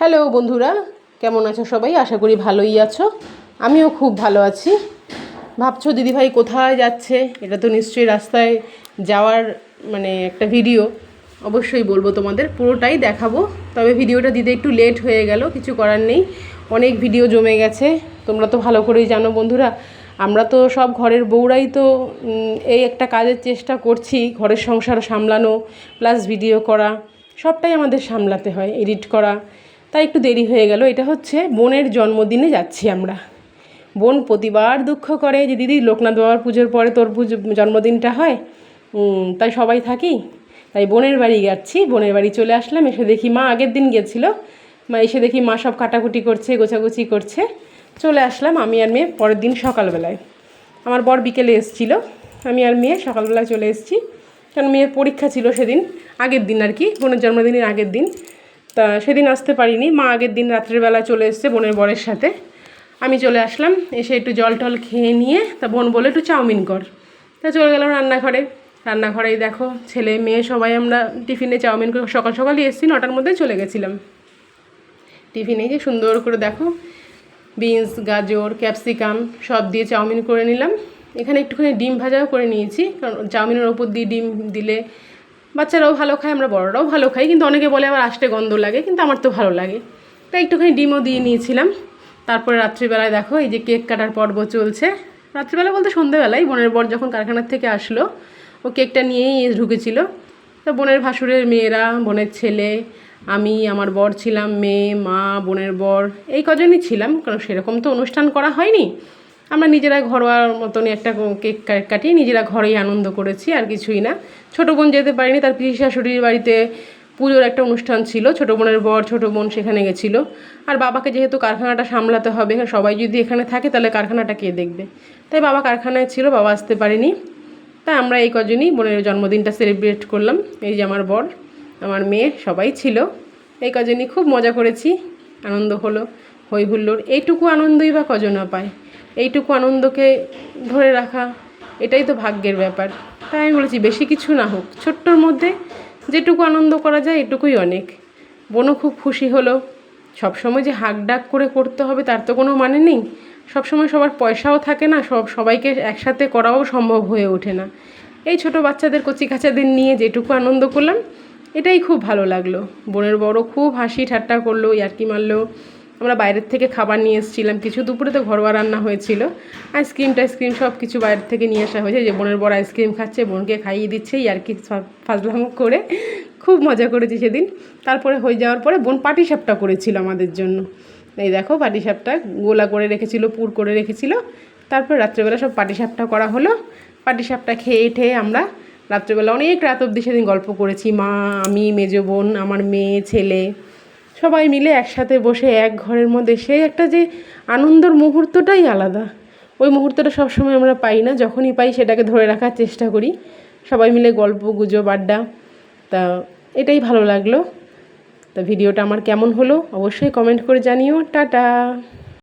Hello বন্ধুরা, কেমন আছো সবাই? আশা করি ভালোই আছো। আমিও খুব ভালো আছি। ভাবছ দিদিভাই কোথায় যাচ্ছে? এটা তো নিশ্চয়ই রাস্তায় যাওয়ার মানে একটা ভিডিও অবশ্যই বলব তোমাদের, পুরোটাই দেখাবো। তবে ভিডিওটা দিতে একটু লেট হয়ে গেল, কিছু করার নেই। অনেক ভিডিও জমে গেছে। তোমরা তো ভালো করেই জানো বন্ধুরা, আমরা তো সব ঘরের বউরাই তো এই একটা কাজের চেষ্টা করছি, ঘরের সংসার সামলানো প্লাস ভিডিও করা, সবটাই আমাদের সামলাতে হয় এডিট করা। তাই একটু দেরি হয়ে গেল। এটা হচ্ছে বোনের জন্মদিনে যাচ্ছি আমরা। বোন প্রতিবার দুঃখ করে যে, দিদি, লোকনাথ বাবার পুজোর পরে তোর পুজো, জন্মদিনটা হয়? তাই সবাই থাকি। তাই বোনের বাড়ি যাচ্ছি। বোনের বাড়ি চলে আসলাম। এসে দেখি মা আগের দিন গেছিল। মা এসে দেখি মা সব কাটাকুটি করছে, গোছাগুছি করছে। চলে আসলাম আমি আর মেয়ে পরের দিন সকালবেলায়। আমার বর বিকেলে এসেছিল। আমি আর মেয়ে সকালবেলায় চলে এসেছি। কারণ মেয়ের পরীক্ষা ছিল সেদিন, আগের দিন আর কি। বোনের জন্মদিনের আগের দিন। তা সেদিন আসতে পারিনি। মা আগের দিন রাত্রেবেলা চলে এসছে বোনের বরের সাথে। আমি চলে আসলাম, এসে একটু জল টল খেয়ে নিয়ে, তা বোন বলে একটু চাউমিন কর। তা চলে গেলাম রান্নাঘরে। রান্নাঘরেই দেখো, ছেলে মেয়ে সবাই আমরা টিফিনে চাউমিন করে সকাল সকালই এসেছি, নটার মধ্যে চলে গেছিলাম। টিফিনে যে সুন্দর করে দেখো, বিনস, গাজর, ক্যাপসিকাম সব দিয়ে চাউমিন করে নিলাম। এখানে একটুখানি ডিম ভাজাও করে নিয়েছি, কারণ চাউমিনের ওপর দিয়ে ডিম দিলে বাচ্চারাও ভালো খায়, আমরা বড়রাও ভালো খাই। কিন্তু অনেকে বলে আবার আসতে গন্ধ লাগে, কিন্তু আমার তো ভালো লাগে। তাই একটুখানি ডিমও দিয়ে নিয়েছিলাম। তারপরে রাত্রিবেলায় দেখো, এই যে কেক কাটার পর্ব চলছে। রাত্রিবেলা বলতে সন্ধ্যেবেলায় বোনের বর যখন কারখানার থেকে আসলো, ও কেকটা নিয়েই ঢুকেছিল। তো বোনের ভাসুরের মেয়েরা, বোনের ছেলে, আমি, আমার বর ছিলাম, মেয়ে, মা, বোনের বর, এই কজনই ছিলাম। কারণ সেরকম তো অনুষ্ঠান করা হয়নি। আমরা নিজেরা ঘরোয়ার মতনই একটা কেক কাটিয়ে নিজেরা ঘরেই আনন্দ করেছি, আর কিছুই না। ছোটো বোন যেতে পারিনি, তার পিসি শাশুড়ির বাড়িতে পুজোর একটা অনুষ্ঠান ছিল, ছোটো বোনের বর, ছোটো বোন সেখানে গেছিল। আর বাবাকে যেহেতু কারখানাটা সামলাতে হবে সবাই যদি এখানে থাকে, তাহলে কারখানাটা কে দেখবে? তাই বাবা কারখানায় ছিল, বাবা আসতে পারেনি। তাই আমরা এই কজনই বোনের জন্মদিনটা সেলিব্রেট করলাম। এই যে আমার বর, আমার মেয়ে, সবাই ছিল। এই কজনই খুব মজা করেছি, আনন্দ হলো হই হুল্লোড়। এইটুকু আনন্দই বা কজনা পায়। এইটুকু আনন্দকে ধরে রাখা, এটাই তো ভাগ্যের ব্যাপার। তাই আমি বলেছি, বেশি কিছু না হোক, ছোট্টর মধ্যে যেটুকু আনন্দ করা যায়, এটুকুই অনেক। বোনও খুব খুশি হলো। সবসময় যে হাক ডাক করে করতে হবে, তার তো কোনো মানে নেই। সবসময় সবার পয়সাও থাকে না, সব সবাইকে একসাথে করাও সম্ভব হয়ে ওঠে না। এই ছোট বাচ্চাদের কচি কাচাদের নিয়ে যেটুকু আনন্দ করলাম, এটাই খুব ভালো লাগল। বোনের বড় খুব হাসি ঠাট্টা করল, ইয়ার্কি মারলো। আমরা বাইরের থেকে খাবার নিয়ে এসেছিলাম। কিছু দুপুরে তো ঘরোয়া রান্না হয়েছিল। আইসক্রিম টাইসক্রিম সব কিছু বাইরের থেকে নিয়ে আসা হয়েছে। যে বোনের বড় আইসক্রিম খাচ্ছে, বোনকে খাইয়ে দিচ্ছে ইয়ার্কি ফাজলাম করে। খুব মজা করেছি সেদিন। তারপরে হয়ে যাওয়ার পরে বোন পাটি সাপটা করেছিল আমাদের জন্য। এই দেখো পাটি সাপটা গোলা করে রেখেছিল, পুর করে রেখেছিল। তারপর রাত্রেবেলা সব পাটি সাপটা করা হলো। পাটি সাপটা খেয়ে ঠেয়ে আমরা রাত্রেবেলা অনেক রাত অবধি সেদিন গল্প করেছি। মা, আমি, মেজো বোন, আমার মেয়ে, ছেলে। সবাই মিলে একসাথে বসে এক ঘরের মধ্যে, সেই একটা যে আনন্দর মুহূর্তটাই আলাদা। ওই মুহূর্তটা সবসময় আমরা পাই না, যখনই পাই সেটাকে ধরে রাখার চেষ্টা করি। সবাই মিলে গল্প, গুজব, আড্ডা, তা এটাই ভালো লাগল। তা ভিডিওটা আমার কেমন হলো অবশ্যই কমেন্ট করে জানিও। টাটা!